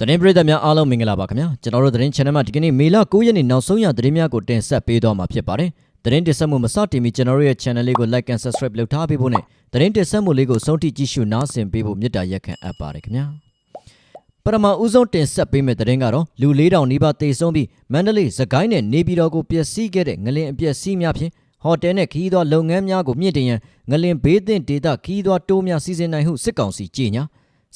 သတင်းပရိသတ်များအားလုံးမင်္ဂလာပါခင်ဗျာကျွန်တော်တို့သတင်း channel မှာဒီကနေ့မေလ9ရက်နေ့နောက်ဆုံးရသတင်းများကိုတင်ဆက်ပေးသွားမှာဖြစ်ပါတယ်သတင်းတင်ဆက်မှုမစတင်မီကျွန်တော်တို့ရဲ့ channel လေးကို like and subscribe လုပ်ထားပေးဖို့နဲ့သတင်းတင်ဆက်မှုလေးကိုဆုံးထိကြည့်ရှုနားဆင်ပေးဖို့မေတ္တာရက်ခံအပ်ပါတယ်ခင်ဗျာပထမဦးဆုံးတင်ဆက်ပေးမယ့်သတင်းကတော့လူ၄000နီးပါးတေဆုံးပြီးမန္တလေးစကိုင်းနဲ့နေပြည်တော်ကိုပျက်စီးခဲ့တဲ့ငလင်အပျက်စီးများဖြင့်ဟိုတယ်နဲ့ခီးသွွားလုပ်ငန်းများကိုမြင့်တင်ရန်ငလင်ဘေးသင့်ဒေသခီးသွွားတိုးများစီစဉ်နိုင်ဟုစစ်ကောင်စီကြေညာ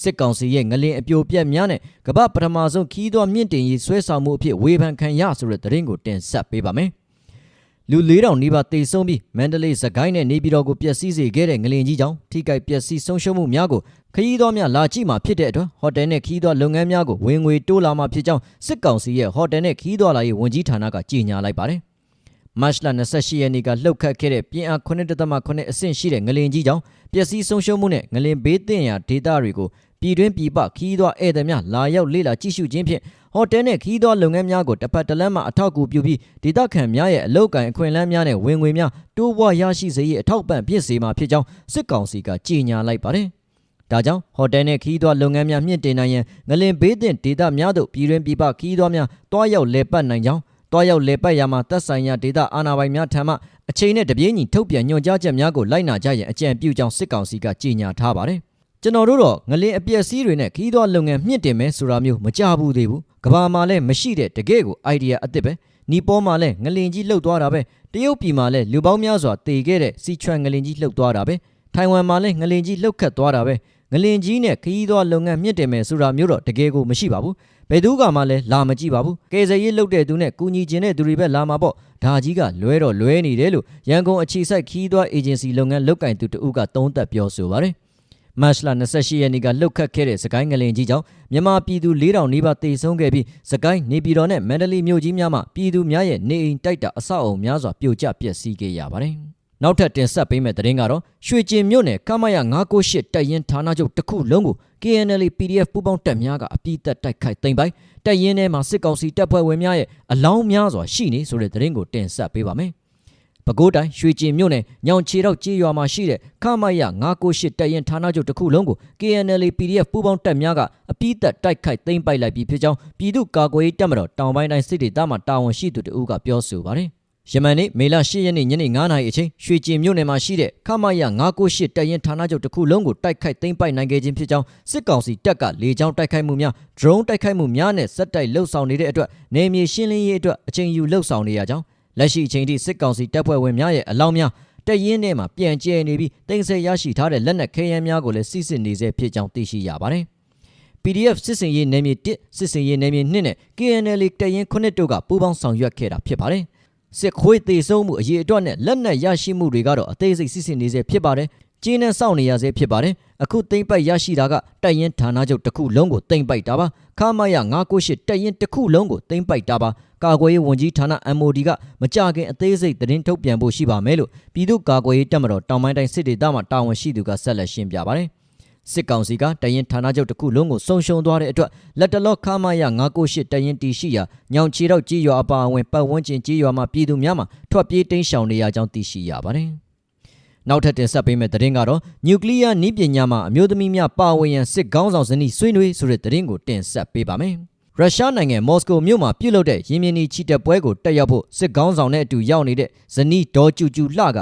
စစ်ကောင်စီရဲ့ငလင်အပြိုပြက်များနဲ့ကမ္ဘာပထမဆုံးခီးသွွားမြင့်တင်ရေးဆွဲဆောင်မှုအဖြစ်ဝေဖန်ခံရဆိုတဲ့သတင်းကိုတင်ဆက်ပေးပါမယ်။လူ4000နီးပါးတေဆုံးပြီးမန္တလေးစကိုင်းနဲ့နေပြည်တော်ကိုပျက်စီးစေခဲ့တဲ့ငလင်ကြီးကြောင့်ထိခိုက်ပျက်စီးဆုံးရှုံးမှုများကိုခရီးသွားများလာကြည့်မှာဖြစ်တဲ့အတွက်ဟိုတယ်နဲ့ခရီးသွားလုပ်ငန်းများကိုဝင်ငွေတိုးလာမှာဖြစ်ကြောင်းစစ်ကောင်စီရဲ့ဟိုတယ်နဲ့ခရီးသွားလာရေးဝန်ကြီးဌာနကကြေညာလိုက်ပါတယ်။မတ်လ28ရက်နေ့ကလှုပ်ခတ်ခဲ့တဲ့ပြင်းအား9.8အဆင့်ရှိတဲ့ငလင်ကြီးကြောင့်ပျက်စီးဆုံးရှုံးမှုနဲ့ငလင်ဘေးသင့်ရာဒေသတွေကို ပြည်တွင်းပြည်ပခီးသွွားဧည့်သည်များလာရောက်လေ့လာကြည့်ရှုခြင်းဖြင့်ဟိုတယ်နဲ့ခီးသွွားလုပ်ငန်းများကိုတစ်ဖက်တစ်လမ်းမှအထောက်အကူပြုပြီးဒေသခံများရဲ့အလုပ်ကိုင်အခွင့်အလမ်းများနဲ့ဝင်ငွေများတိုးပွားရရှိစေရေးအထောက်ပံ့ဖြစ်စေမှာဖြစ်ကြောင်းစစ်ကောင်စီကကြေညာလိုက်ပါတယ်။ဒါကြောင့်ဟိုတယ်နဲ့ခီးသွွားလုပ်ငန်းများမြင့်တင်နိုင်ရန်ငလင်ဘေးသင့်ဒေသများသို့ပြည်တွင်းပြည်ပခီးသွွားများတွားရောက်လေပတ်နိုင်ကြောင်းတွားရောက်လေပတ်ရမှာသက်ဆိုင်ရာဒေသအာဏာပိုင်များထံမှအချိန်နဲ့တပြေးညီထုတ်ပြန်ညွှန်ကြားချက်များကိုလိုက်နာကြရန်အကြံပြုကြောင်းစစ်ကောင်စီကကြေညာထားပါတယ်။ ကျွန်တော်တို့တော့ငလင်အပြက်စီးတွေနဲ့ခီးသွွားလုပ်ငန်းမြင့်တင်မယ်ဆိုတာမျိုးမကြဘူးသေးဘူး။ကဘာမှာလည်းမရှိတဲ့တကယ့်ကို idea အသစ်ပဲ။နီပေါ်မှာလည်းငလင်ကြီးလှုပ်သွားတာပဲ။တရုတ်ပြည်မှာလည်းလူပေါင်းများစွာတည်ခဲ့တဲ့စီချွမ်ငလင်ကြီးလှုပ်သွားတာပဲ။ထိုင်ဝမ်မှာလည်းငလင်ကြီးလှုပ်ခတ်သွားတာပဲ။ငလင်ကြီးနဲ့ခီးသွွားလုပ်ငန်းမြင့်တင်မယ်ဆိုတာမျိုးတော့တကယ်ကိုမရှိပါဘူး။ဘယ်သူကမှလည်းလာမကြည့်ပါဘူး။ကယ်ဆယ်ရေးလုပ်တဲ့သူနဲ့ကူညီခြင်းတဲ့သူတွေပဲလာမှာပေါ့။ဒါကြီးကလွဲတော့လွဲနေတယ်လို့ရန်ကုန်အခြေစိုက်ခီးသွွားအေဂျင်စီလုပ်ငန်းလုပ်ကင်သူတဦးကသုံးသပ်ပြောဆိုပါတယ်။ မတ်လ28ရက်နေ့ကလှုပ်ခတ်ခဲ့တဲ့စကိုင်းငလင်ကြီးကြောင့်မြန်မာပြည်သူ4000နီးပါးတေဆုံးခဲ့ပြီးစကိုင်းနေပြည်တော်နဲ့မန္တလေးမြို့ကြီးများမှာပြည်သူများရဲ့နေအိမ်တိုက်တာအဆောက်အအုံများစွာပြိုကျပျက်စီးခဲ့ရပါတယ်။နောက်ထပ်တင်ဆက်ပေးမယ့်သတင်းကတော့ရွှေကျင်မြို့နယ်ကမရ998တပ်ရင်းဌာနချုပ်တစ်ခုလုံးကို KNL PDF ပူးပေါင်းတပ်များကအပြစ်တက်တိုက်ခိုက်သိမ်းပိုက်တပ်ရင်းထဲမှာစစ်ကောင်စီတပ်ဖွဲ့ဝင်များရဲ့အလောင်းများစွာရှိနေဆိုတဲ့သတင်းကိုတင်ဆက်ပေးပါမယ်။ ပဲခူးတိုင်းရွှေကျင်မြို့နယ်ညောင်ချေတော့ကြေးရွာမှာရှိတဲ့ခမရ998တပ်ရင်ဌာနချုပ်တစ်ခုလုံးကို KNL PDF ပူးပေါင်းတပ်များကအပြစ်တက်တိုက်ခိုက်သိမ်းပိုက်လိုက်ပြီးဖြစ်ကြောင်းပြည်သူ့ကာကွယ်ရေးတပ်မတော်တောင်ပိုင်းတိုင်းစစ်ဒေသမှတာဝန်ရှိသူတို့ကပြောဆိုပါတယ်။ယမန်နေ့မေလ10ရက်နေ့ညနေ9:00နာရီအချိန်ရွှေကျင်မြို့နယ်မှာရှိတဲ့ခမရ998တပ်ရင်ဌာနချုပ်တစ်ခုလုံးကိုတိုက်ခိုက်သိမ်းပိုက်နိုင်ခဲ့ခြင်းဖြစ်ကြောင်းစစ်ကောင်စီတပ်ကလေကြောင်းတိုက်ခိုက်မှုများ drone တိုက်ခိုက်မှုများနဲ့စက်တိုက်လှုပ်ဆောင်နေတဲ့အတွက်နေမြေရှင်းလင်းရေးအတွက်အချိန်ယူလှုပ်ဆောင်နေရကြောင်း လက်ရှိအချိန်ထိစစ်ကောင်စီတပ်ဖွဲ့ဝင်များရဲ့အလောင်းများတရင်ထဲမှာပြန်ကျဲနေပြီးတင်ဆက်ရရှိထားတဲ့လက်နက်ခဲယမ်းများကိုလည်းစစ်စစ်နေစေဖြစ်ကြောင်းသိရှိရပါတယ်။ PDF စစ်စင်ရေးနယ်မြေ1စစ်စင်ရေးနယ်မြေ2နဲ့ KNL တရင်9တို့ကပူးပေါင်းဆောင်ရွက်ခဲ့တာဖြစ်ပါတယ်။စစ်ခွေးသေးဆုံးမှုအရေးအတွက်နဲ့လက်နက်ရရှိမှုတွေကတော့အသေးစိတ်စစ်စင်နေစေဖြစ်ပါတယ်။ကျင်းနဲ့စောင့်နေရစေဖြစ်ပါတယ်။အခုသိမ့်ပိုက်ရရှိတာကတိုက်ရင်ဌာနချုပ်တစ်ခုလုံးကိုသိမ့်ပိုက်တာပါ။ခမရ998တိုက်ရင်တစ်ခုလုံးကိုသိမ့်ပိုက်တာပါ။ ကာကွယ်ရေးဝန်ကြီးဌာန MOD ကမကြခင်အသေးစိတ်သတင်းထုတ်ပြန်ဖို့ရှိပါမယ်လို့ပြည်သူ့ကာကွယ်ရေးတပ်မတော်တောင်ပိုင်းတိုင်းစစ်ဒေသမှတာဝန်ရှိသူကဆက်လက်ရှင်းပြပါတယ်။စစ်ကောင်စီကတရင်ဌာနချုပ်တစ်ခုလုံးကိုဆုံးရှုံးသွားတဲ့အတွက်လက်တလော့ခမရ998တရင်တီရှိရာညောင်ချီတော့ကြီးရွာအပါအဝင်ပတ်ဝန်းကျင်ကြီးရွာမှာပြည်သူများမှာထွက်ပြေးတိမ်းရှောင်နေရကြောင်းသိရှိရပါတယ်။နောက်ထပ်တင်ဆက်ပေးမယ့်သတင်းကတော့နျူကလ িয়ার နည်းပညာမှာအမျိုးသမီးများပါဝင်ရန်စစ်ကောင်းဆောင်ဇနီးဆွေးနွေးဆိုတဲ့သတင်းကိုတင်ဆက်ပေးပါမယ်။ ရုရှားနိုင်ငံမော်စကိုမြို့မှာပြုလုပ်တဲ့ရင်းမြင်းနီချီတက်ပွဲကိုတက်ရောက်ဖို့စစ်ကောင်းဆောင်နဲ့အတူရောက်နေတဲ့ဇနီးဒေါ်ကျူကျူလှက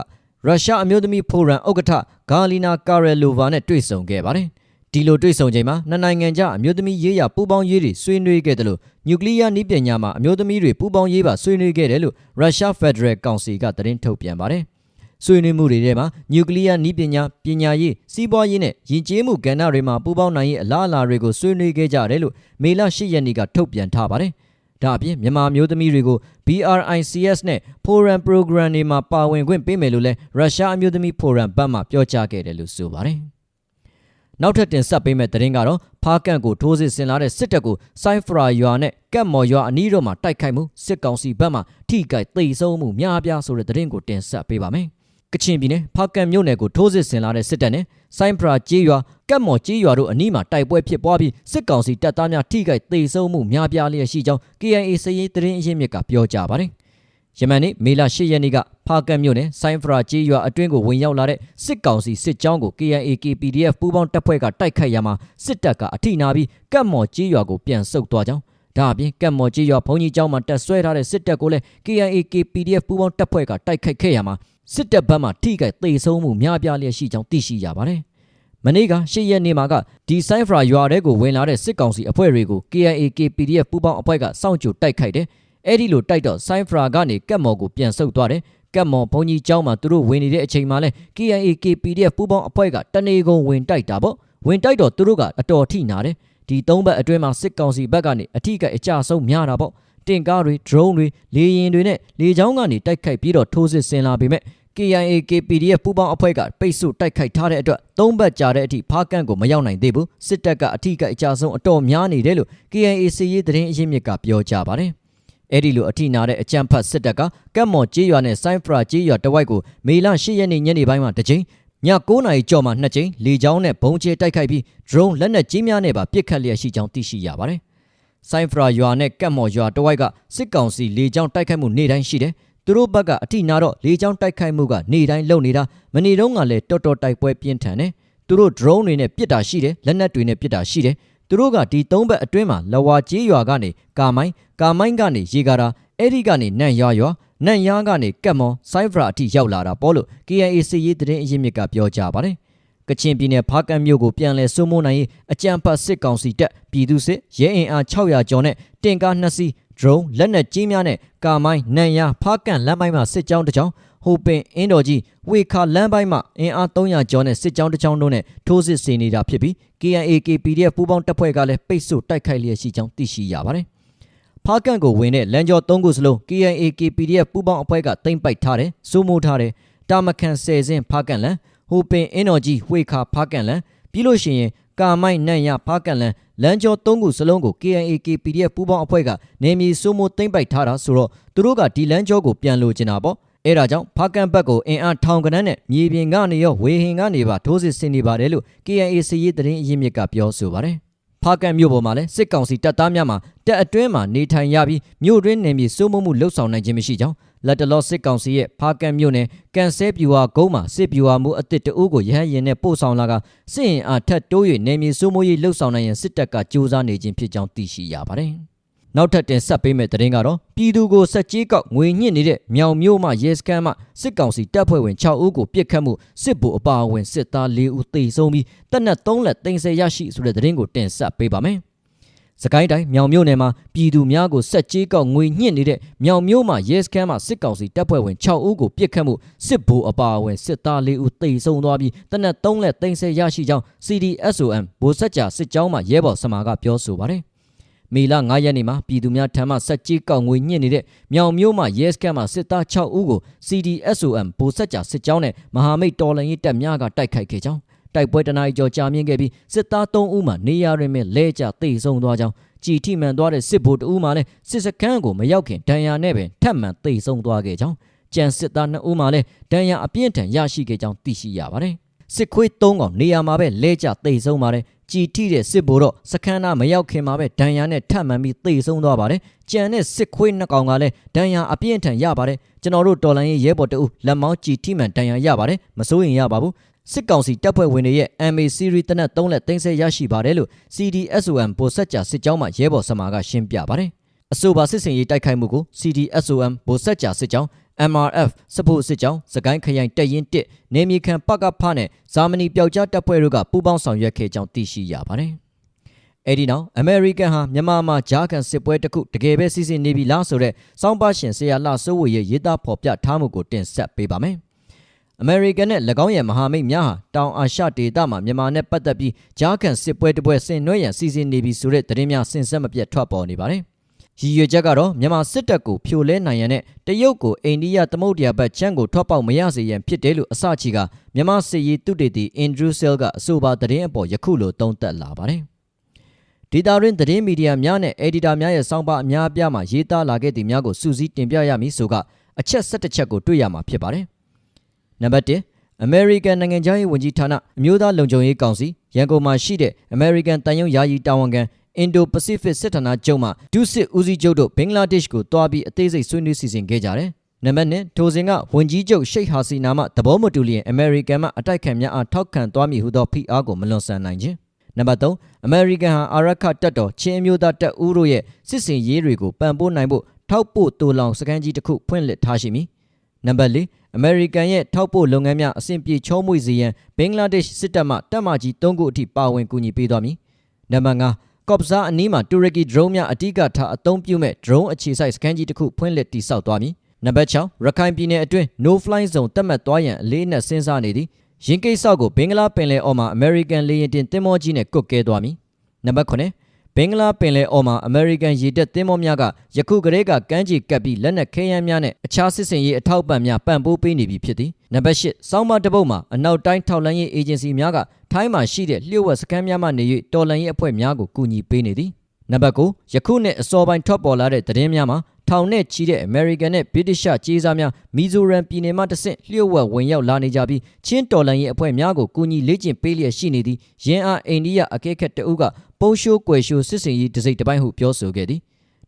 ရုရှားအမျိုးသမီးဖိုရမ်ဥက္ကဋ္ဌဂါလီနာကာရလိုဗာနဲ့တွေ့ဆုံခဲ့ပါတယ်။ဒီလိုတွေ့ဆုံချိန်မှာနှစ်နိုင်ငံကြားအမျိုးသမီးရေးရာပူးပေါင်းရေးတွေဆွေးနွေးခဲ့တယ်လို့နျူကလ িয়ার နည်းပညာမှာအမျိုးသမီးတွေပူးပေါင်းရေးပါဆွေးနွေးခဲ့တယ်လို့ရုရှားဖက်ဒရယ်ကောင်စီကသတင်းထုတ်ပြန်ပါတယ်။ ဆွေးနွေးမှုတွေထဲမှာနျူကလ িয়ার နည်းပညာပညာရေးစီးပွားရေးနဲ့ယဉ်ကျေးမှုကဏ္ဍတွေမှာပူးပေါင်းနိုင်ရေးအလားအလာတွေကိုဆွေးနွေးခဲ့ကြတယ်လို့မေလ10ရက်နေ့ကထုတ်ပြန်ထားပါတယ်။ဒါအပြင်မြန်မာမျိုးသမီးတွေကို BRICS နဲ့ Forum Program တွေမှာပါဝင်ခွင့်ပေးမယ်လို့လဲရုရှားအမျိုးသမီး Forum ဘက်မှပြောကြားခဲ့တယ်လို့ဆိုပါတယ်။နောက်ထပ်တင်ဆက်ပေးမယ့်သတင်းကတော့ဖားကန့်ကိုထိုးစစ်ဆင်လာတဲ့စစ်တပ်ကိုစိုင်းဖရာရွာနဲ့ကတ်မော်ရွာအနီးတို့မှာတိုက်ခိုက်မှုစစ်ကောင်စီဘက်မှထိကြိုက်သိမ်းဆုံးမှုများပြားဆိုတဲ့သတင်းကိုတင်ဆက်ပေးပါမယ်။ ကချင်ပြည်နယ်ဖားကန့်မြို့နယ်ကိုထိုးစစ်ဆင်လာတဲ့စစ်တပ်နဲ့စိုင်းဖရာကျေးရွာကတ်မော်ကျေးရွာတို့အနီးမှာတိုက်ပွဲဖြစ်ပွားပြီးစစ်ကောင်စီတပ်သားများထိခိုက်သိမ်းဆုံးမှုများပြားလျက်ရှိကြောင်း KIA စည်ရေးသတင်းအရင်းမြစ်ကပြောကြားပါတယ်။ယမန်နေ့မေလ10ရက်နေ့ကဖားကတ်မြို့နယ်ဆိုင်းဖရာကြီးရွာအတွင်းကိုဝင်ရောက်လာတဲ့စစ်ကောင်စီစစ်ကြောင်းကို KNA KPDF ပူးပေါင်းတပ်ဖွဲ့ကတိုက်ခိုက်ရမှာစစ်တပ်ကအထိနာပြီးကတ်မော်ကြီးရွာကိုပြန်ဆုတ်သွားကြောင်းဒါအပြင်ကတ်မော်ကြီးရွာဘုံကြီးကျောင်းမှာတက်ဆွဲထားတဲ့စစ်တပ်ကိုလည်း KNA KPDF ပူးပေါင်းတပ်ဖွဲ့ကတိုက်ခိုက်ခဲ့ရမှာ စစ်တပ်ဘက်မှထိခိုက်သေဆုံးမှုများပြားလျက်ရှိကြောင်းသိရှိရပါတယ်။မနေ့က၈ရက်နေ့မှာကဒီဆိုင်ဖရာရွာတဲကိုဝင်လာတဲ့စစ်ကောင်စီအဖွဲ့တွေကို KNA KPDF ပူးပေါင်းအဖွဲ့ကစောင့်ကြိုတိုက်ခိုက်တယ်။အဲ့ဒီလိုတိုက်တော့ဆိုင်ဖရာကနေကတ်မော်ကိုပြန်ဆုတ်သွားတယ်။ကတ်မော်ဘုံကြီးကျောင်းမှာသူတို့ဝင်နေတဲ့အချိန်မှာလဲ KNA KPDF ပူးပေါင်းအဖွဲ့ကတနေကုန်ဝင်တိုက်တာပေါ့။ဝင်တိုက်တော့သူတို့ကအတော်ထိနာတယ်။ဒီသုံးဘက်အတွင်းမှာစစ်ကောင်စီဘက်ကနေအထိကအကြဆုံးများတာပေါ့။ တင်ကားတွေ drone တွေလေယာဉ်တွေနဲ့လေကြောင်းကနေတိုက်ခိုက်ပြီးတော့ထိုးစစ်ဆင်လာပေမဲ့ KIA KPDF ပူးပေါင်းအဖွဲ့ကပိတ်ဆို့တိုက်ခိုက်ထားတဲ့အတွက်သုံးဘက်ကြာတဲ့အထိဖားကန့်ကိုမရောက်နိုင်သေးဘူးစစ်တပ်ကအထိကအကြဆုံးအတော်များနေတယ်လို့ KIA စီရေးသတင်းအရင်းမြစ်ကပြောကြပါတယ်အဲ့ဒီလိုအထိနာတဲ့အကြံဖတ်စစ်တပ်ကကတ်မော်ကြေးရွာနဲ့ဆိုင်းဖရာကြေးရွာတဝိုက်ကိုမေလ10ရက်နေ့ညနေပိုင်းမှာတစ်ကြိမ်ည9နာရီကျော်မှ2ကြိမ်လေကြောင်းနဲ့ဘုံကျဲတိုက်ခိုက်ပြီး drone လက်နက်ကြီးများနဲ့ပါပစ်ခတ်လျက်ရှိကြောင်းသိရှိရပါတယ် ဆိုင်းဖရာရွာနဲ့ကတ်မော်ရွာတဝိုက်ကစစ်ကောင်စီလေကြောင်းတိုက်ခိုက်မှုနေ့တိုင်းရှိတယ်သူတို့ဘက်ကအထိနာတော့လေကြောင်းတိုက်ခိုက်မှုကနေတိုင်းလုပ်နေတာမနေတော့ကလည်းတော်တော်တိုက်ပွဲပြင်းထန်တယ်သူတို့ drone တွေနဲ့ပစ်တာရှိတယ်လက်နက်တွေနဲ့ပစ်တာရှိတယ်သူတို့ကဒီသုံးဘက်အတွင်းမှာလဝါကျေးရွာကနေကာမိုင်းကာမိုင်းကနေရေကာတာအဲ့ဒီကနေနန့်ရွာရွာနန့်ရွာကနေကက်မော်ဆိုင်းဖရာအထိရောက်လာတာပေါ့လို့ KIA စီရေးသတင်းအရင်းမြစ်ကပြောကြပါတယ် ကချင်ပြည်နယ်ဖားကန့်မြို့ကိုပြန်လည်စိုးမိုးနိုင်ရေးအကြံဖတ်စစ်ကောင်စီတပ်ပြည်သူစစ်ရဲအင်အား600ကျော်နဲ့တင်ကား2စီး drone လက်နက်ကြီးများနဲ့ကာမိုင်းနန်ရဖားကန်လမ်းပိုင်းမှာစစ်ကြောင်းတစ်ကြောင်းဟိုပင်အင်းတော်ကြီးဝေခါလမ်းပိုင်းမှာအင်အား300ကျော်နဲ့စစ်ကြောင်းတစ်ကြောင်းတို့နဲ့ထိုးစစ်ဆင်နေတာဖြစ်ပြီး KNA KPDF ပူးပေါင်းတပ်ဖွဲ့ကလည်းပိတ်ဆို့တိုက်ခိုက်လျက်ရှိကြောင်းသိရှိရပါတယ်။ဖားကန်ကိုဝင်တဲ့လမ်းကျော်၃ခုစလုံး KNA KPDF ပူးပေါင်းအဖွဲ့ကတိမ့်ပိုက်ထားတယ်စိုးမိုးထားတယ်တာမခန်ဆယ်စင်းဖားကန်လမ်း ဟိုပင်အင်းတော်ကြီးဝေခါဖားကန်လမ်းပြီးလို့ရှိရင်ကာမိုင်းနန့်ရဖားကန်လန်လမ်းကျော်၃ခုစလုံးကို KNA KPDF ပူးပေါင်းအဖွဲ့ကနေမြေစိုးမိုးသိမ့်ပိုက်ထားတာဆိုတော့သူတို့ကဒီလမ်းကျော်ကိုပြန်လိုချင်တာပေါ့အဲဒါကြောင့်ဖားကန်ဘက်ကိုအင်အားထောင်ကနန်းနဲ့မြေပြင်ကနေရောဝေဟင်ကနေပါထိုးစစ်ဆင်နေပါတယ်လို့ KNA စည်ရေးသတင်းအရင်းမြစ်ကပြောဆိုပါတယ်ဖားကန်မြို့ပေါ်မှာလည်းစစ်ကောင်စီတပ်သားများမှာတပ်အတွင်းမှာနေထိုင်ရပြီးမြို့တွင်းနေမြေစိုးမိုးမှုလှုပ်ဆောင်နိုင်ခြင်းမရှိကြောင်း လက်တလောစစ်ကောင်စီရဲ့ဖားကန်မြို့နယ်ကန်ဆဲပြူဟာကုန်းမှာစစ်ပြူဟာမှုအစ်စ်တအုပ်ကိုရဟန်းရင်နဲ့ပို့ဆောင်လာကစစ်ရင်အားထက်တိုး၍နေမြေစိုးမိုးရေးလှုပ်ဆောင်နိုင်ရန်စစ်တပ်ကစ조사နေခြင်းဖြစ်ကြောင်းသိရှိရပါတယ်။နောက်ထပ်တင်ဆက်ပေးမယ့်သတင်းကတော့ပြည်သူကိုစက်ကြီးကောက်ငွေညှစ်နေတဲ့မြောင်မျိုးမှရဲစခန်းမှစစ်ကောင်စီတပ်ဖွဲ့ဝင်6ဦးကိုပြစ်ခတ်မှုစစ်ဗိုလ်အပါအဝင်စစ်သား4ဦးသေဆုံးပြီးတပ်နက်3လက်တင်ဆက်ရရှိဆိုတဲ့သတင်းကိုတင်ဆက်ပေးပါမယ်။ စကိုင်းတိုင်းမြောင်မြို့နယ်မှာပြည်သူများကိုစက်ကြေးကောက်ငွေညှစ်နေတဲ့မြောင်မြို့မှာရဲစခန်းမှာစစ်ကောင်စီတပ်ဖွဲ့ဝင်6ဦးကိုပြစ်ခတ်မှုစစ်ဗိုလ်အပါအဝင်စစ်သား4ဦးသေဆုံးသွားပြီးတနက်3လက်သိမ်းဆဲရရှိကြောင်း CDSOM ဗိုလ်စက်ကြာစစ်ကြောင်းမှရဲဘော်စမာကပြောဆိုပါတယ်မေလ9ရက်နေ့မှာပြည်သူများထံမှစက်ကြီးကောက်ငွေညှစ်နေတဲ့မြောင်မျိုးမှရဲစခန်းမှာစစ်သား6ဦးကို CDSOM ဗိုလ်စက်ကြာစစ်ကြောင်းနဲ့မဟာမိတ်တော်လှန်ရေးတပ်များကတိုက်ခိုက်ခဲ့ကြောင်း တိုက်ပွဲတနအီကျော်ကြာမြင့်ခဲ့ပြီးစစ်သား3ဦးမှနေရာတွင်ပဲလဲကျသေဆုံးသွားကြောင်းကြည်ထိမှန်သွားတဲ့စစ်ဗိုလ်တဦးမှလည်းစစ်စခန်းကိုမရောက်ခင်ဒဏ်ရာနဲ့ပင်ထပ်မံသေဆုံးသွားခဲ့ကြောင်းကြံစစ်သား2ဦးမှလည်းဒဏ်ရာအပြင်းထန်ရရှိခဲ့ကြောင်းသိရှိရပါတယ်စစ်ခွေး3កောင်နေရာမှာပဲလဲကျသေဆုံးပါတယ်ကြည်ထိတဲ့စစ်ဗိုလ်တော့စခန်းသားမရောက်ခင်မှာပဲဒဏ်ရာနဲ့ထပ်မံပြီးသေဆုံးသွားပါတယ်ကြံတဲ့စစ်ခွေး2កောင်ကလည်းဒဏ်ရာအပြင်းထန်ရပါတယ်ကျွန်တော်တို့တော်လိုင်းရေးရဲဘော်တအုပ်လက်မောင်းကြည်ထိမှန်ဒဏ်ရာရပါတယ်မစိုးရင်ရပါဘူး စစ်ကောင်စီတပ်ဖွဲ့ဝင်တွေရဲ့ MA series တနက်3လက်သိမ်းဆဲရရှိပါတယ်လို့ CDSOM ဗိုလ်ဆက်ကြာစစ်ကြောင်းမှရဲဘော်စမာကရှင်းပြပါတယ်။အဆိုပါစစ်စင်ရေးတိုက်ခိုက်မှုကို CDSOM ဗိုလ်ဆက်ကြာစစ်ကြောင်း MRF စဖို့စစ်ကြောင်းစကိုင်းခရိုင်တပ်ရင်း1နေမြေခံပကဖနဲ့ဇာမနီပျောက်ကြားတပ်ဖွဲ့တို့ကပူးပေါင်းဆောင်ရွက်ခဲ့ကြောင်းသိရှိရပါတယ်။အဲဒီနောက်အမေရိကန်ဟာမြန်မာမှာဂျာကန်စစ်ပွဲတစ်ခုတကယ်ပဲစီစဉ်နေပြီလားဆိုတော့စောင်းပါရှင်ဆရာလှစိုးဝေရဲ့ရေးသားဖော်ပြထားမှုကိုတင်ဆက်ပေးပါမယ်။ အမေရိကန်နဲ့၎င်းရဲ့မဟာမိတ်များဟာတောင်အာရှဒေသမှာမြန်မာနဲ့ပတ်သက်ပြီးကြားခံစစ်ပွဲတစ်ပွဲဆင်နွှဲရန်စီစဉ်နေပြီဆိုတဲ့သတင်းများဆင်ဆက်မပြတ်ထွက်ပေါ်နေပါတယ်။ရည်ရွယ်ချက်ကတော့မြန်မာစစ်တပ်ကိုဖြိုလဲနိုင်ရန်နဲ့တရုတ်ကိုအိန္ဒိယသမုဒ္ဒရာဘက်ချမ်းကိုထွက်ပေါက်မရစေရန်ဖြစ်တယ်လို့အစချီကမြန်မာစစ်ရေးတုတေတီအင်ဒရူးဆဲလ်ကအဆိုပါသတင်းအပေါ်ယခုလိုသုံးသပ်လာပါတယ်။ဒေတာရင်းသတင်းမီဒီယာများနဲ့အက်ဒီတာများရဲ့စောင်းပါအများအပြားမှာရေးသားလာခဲ့တဲ့များကိုစူးစီးတင်ပြရမည်ဆိုကအချက်၁၁ချက်ကိုတွေ့ရမှာဖြစ်ပါတယ်။ နံပါတ်1 American နိုင်ငံခြားရေးဝန်ကြီးဌာနအမျိုးသားလုံခြုံရေးကောင်စီရန်ကုန်မှာရှိတဲ့ American တန်ယုံယာယီတာဝန်ခံ Indo-Pacific စစ်ဌာနချုပ်မှဒုစစ်ဦးစီးချုပ်တို့ဘင်္ဂလားဒေ့ရှ်ကိုတွားပြီးအသေးစိတ်ဆွေးနွေးစီစဉ်ခဲ့ကြတယ်နံပါတ်1ထိုစဉ်ကဝန်ကြီးချုပ်ရှိတ်ဟာစီနာမှသဘောမတူလျင်အမေရိကန်မှအတိုက်ခံများအားထောက်ခံသွားမည်ဟုသောဖိအားကိုမလွန်ဆန်နိုင်ခြင်းနံပါတ်3အမေရိကန်ဟာအာရခတပ်တော်ချင်းအမျိုးသားတပ်ဦးတို့ရဲ့စစ်စင်ရေးတွေကိုပံ့ပိုးနိုင်ဖို့ထောက်ပို့တူလောင်စခန်းကြီးတစ်ခုဖွင့်လှစ်ထားရှိမည် နံပါတ်4အမေရိကန်ရဲ့ထောက်ပို့လုပ်ငန်းများအဆင့်ပြေချောမွေ့စေရန်ဘင်္ဂလားဒေ့ရှ်စစ်တပ်မှတပ်မကြီး3ခုအထိပါဝင်ကူညီပေးသွားမည်နံပါတ်5ကော့ပဇာအနီးမှာတူရကီ drone များအတိကထားအသုံးပြုမဲ့ drone အခြေစိုက်စခန်းကြီးတစ်ခုဖွင့်လှစ်တည်ဆောက်သွားမည်နံပါတ်6ရခိုင်ပြည်နယ်အတွင်း no fly zone သတ်မှတ်သွားရန်အလေးအနက်စဉ်းစားနေသည်ရင်းကိစ္စကိုဘင်္ဂလားပင်လယ်အော်မှာ American လေယာဉ်တင်သင်္ဘောကြီးနဲ့ကွတ်ကဲသွားမည်နံပါတ်9 ဘင်္ဂလားပင်လယ်အော်မှာ American ရေတပ်သင်္ဘောများကယခုကတည်းကကမ်းခြေကပ်ပြီးလက်နက်ခဲယမ်းများနဲ့အခြားစစ်စင်ရေးအထောက်အပံ့များပံ့ပိုးပေးနေပြီဖြစ်သည်နံပါတ်10စောင်းမတစ်ပုတ်မှာအနောက်တိုင်းထောက်လှမ်းရေးအေဂျင်စီများကထိုင်းမှာရှိတဲ့လျှို့ဝှက်စခန်းများမှနေ၍တော်လှန်ရေးအဖွဲ့များကိုကူညီပေးနေသည်နံပါတ်9ယခုနှစ်အစောပိုင်းထွက်ပေါ်လာတဲ့သတင်းများမှာ ထောင်နဲ့ချီတဲ့ American နဲ့ British ကြေးစားများမီဇိုရမ်ပြည်နယ်မှတဆင့်လျှို့ဝှက်ဝင်ရောက်လာနေကြပြီးချင်းတော်လှန်ရေးအဖွဲ့များကိုကူညီလေ့ကျင့်ပေးလျက်ရှိနေသည့်ရင်းအားအိန္ဒိယအကဲခတ်တအုပ်ကပုံရှိုးကွယ်ရှိုးစစ်စင်ရေးတစ်စိတ်တစ်ပိုင်းဟုပြောဆိုခဲ့သည်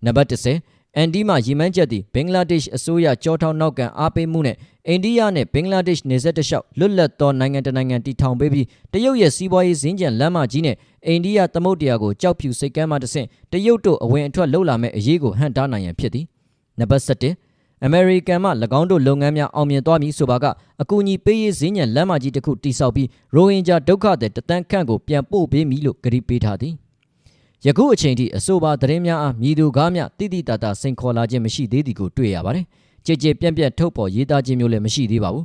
နံပါတ်10 အန်ဒီမှရီမန်းချက်သည်ဘင်္ဂလားဒေ့ရှ်အစိုးရကြောထောက်နောက်ကန်အားပေးမှုနဲ့အိန္ဒိယနဲ့ဘင်္ဂလားဒေ့ရှ်နေဆက်တလျှောက်လွတ်လပ်သောနိုင်ငံတစ်နိုင်ငံတည်ထောင်ပေးပြီးတရုတ်ရဲ့စီးပွားရေးစင်းကြံလမ်းမကြီးနဲ့အိန္ဒိယသမုဒ္ဒရာကိုကြောက်ဖြူစိတ်ကမ်းမှတဆင့်တရုတ်တို့အဝင်အထွက်လှုပ်လာမဲ့အရေးကိုဟန့်တားနိုင်ရန်ဖြစ်သည်နံပါတ်7အမေရိကန်မှ၎င်းတို့လုပ်ငန်းများအောင်မြင်သွားမည်ဆိုပါကအကူအညီပေးရေးစင်းညံလမ်းမကြီးတစ်ခုတိစောက်ပြီးရိုဟင်ဂျာဒုက္ခသည်တသန်းခန့်ကိုပြန်ပို့ပေးမည်လို့ကြေပေးထားသည် ယခုအချိန်ထိအဆိုပါသတင်းများအားမြည်သူကားများတိတိတတ်တာစိန်ခေါ်လာခြင်းမရှိသေးသည်ကိုတွေ့ရပါတယ်ကြည်ကြည်ပြန့်ပြန့်ထုတ်ပေါ်ရေးသားခြင်းမျိုးလည်းမရှိသေးပါဘူး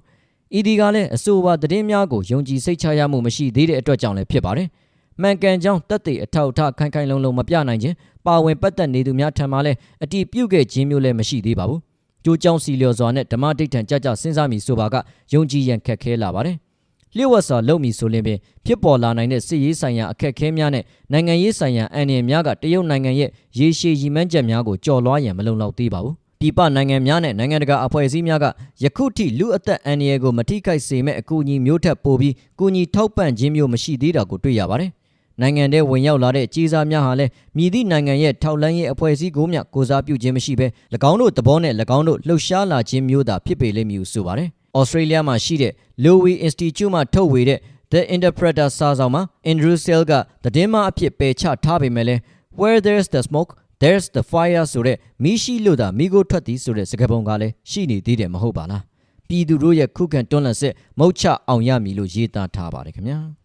ဤဒီကလည်းအဆိုပါသတင်းများကိုယုံကြည်စိတ်ချရမှုမရှိသေးတဲ့အတွက်ကြောင့်လည်းဖြစ်ပါတယ်မှန်ကန်ကြောင်းတက်တဲ့အထောက်အထားခိုင်ခိုင်လုံလုံမပြနိုင်ခြင်းပါဝင်ပတ်သက်နေသူများထံမှလည်းအတိပြုခဲ့ခြင်းမျိုးလည်းမရှိသေးပါဘူးကြိုးကြောင်းစီလျော်စွာနဲ့ဓမ္မဒိဋ္ဌံကြကြစဉ်းစားမိဆိုပါကယုံကြည်ရန်ခက်ခဲလာပါတယ် လျှို့ဝှက်စွာလုပ်မည်ဆိုရင်ပင်ဖြစ်ပေါ်လာနိုင်တဲ့စစ်ရေးဆိုင်ရာအခက်အခဲများနဲ့နိုင်ငံရေးဆိုင်ရာအန္တရာယ်များကတရုတ်နိုင်ငံရဲ့ရေရှည်ရည်မှန်းချက်များကိုကျော်လွှားရန်မလုံလောက်သေးပါဘူးပြည်ပနိုင်ငံများနဲ့နိုင်ငံတကာအဖွဲ့အစည်းများကယခုထိလူအသက်အန္တရာယ်ကိုမထိခိုက်စေမဲ့အကူအညီမျိုးထက်ပိုပြီးကူညီထောက်ပံ့ခြင်းမျိုးမရှိသေးတာကိုတွေ့ရပါတယ်နိုင်ငံထဲဝင်ရောက်လာတဲ့ကြီးစားများဟာလည်းမြည်သည့်နိုင်ငံရဲ့ထောက်လန်းရေးအဖွဲ့အစည်းကိုမျှကိုစားပြုခြင်းမရှိဘဲ၎င်းတို့သဘောနဲ့၎င်းတို့လှုပ်ရှားလာခြင်းမျိုးသာဖြစ်ပေလိမ့်မည်ဟုဆိုပါတယ်။ ဩစတြေးလျမှာရှိတဲ့ Lowy Institute မှထုတ်ဝေတဲ့ The Interpreter စာဆောင်မှာ Andrew Sale ကသတင်းမှအဖြစ်ပယ်ချထားပေမဲ့လည်း Where there's the smoke there's the fire ဆိုတဲ့မိရှိလို့သာမိကိုထွက်သည်ဆိုတဲ့စကားပုံကလည်းရှိနေသေးတယ်မဟုတ်ပါလား။ပြည်သူတို့ရဲ့ခုခံတွန်းလှန်စစ်မုတ်ချအောင်ရမည်လို့ရေးသားထားပါတယ်ခင်ဗျာ။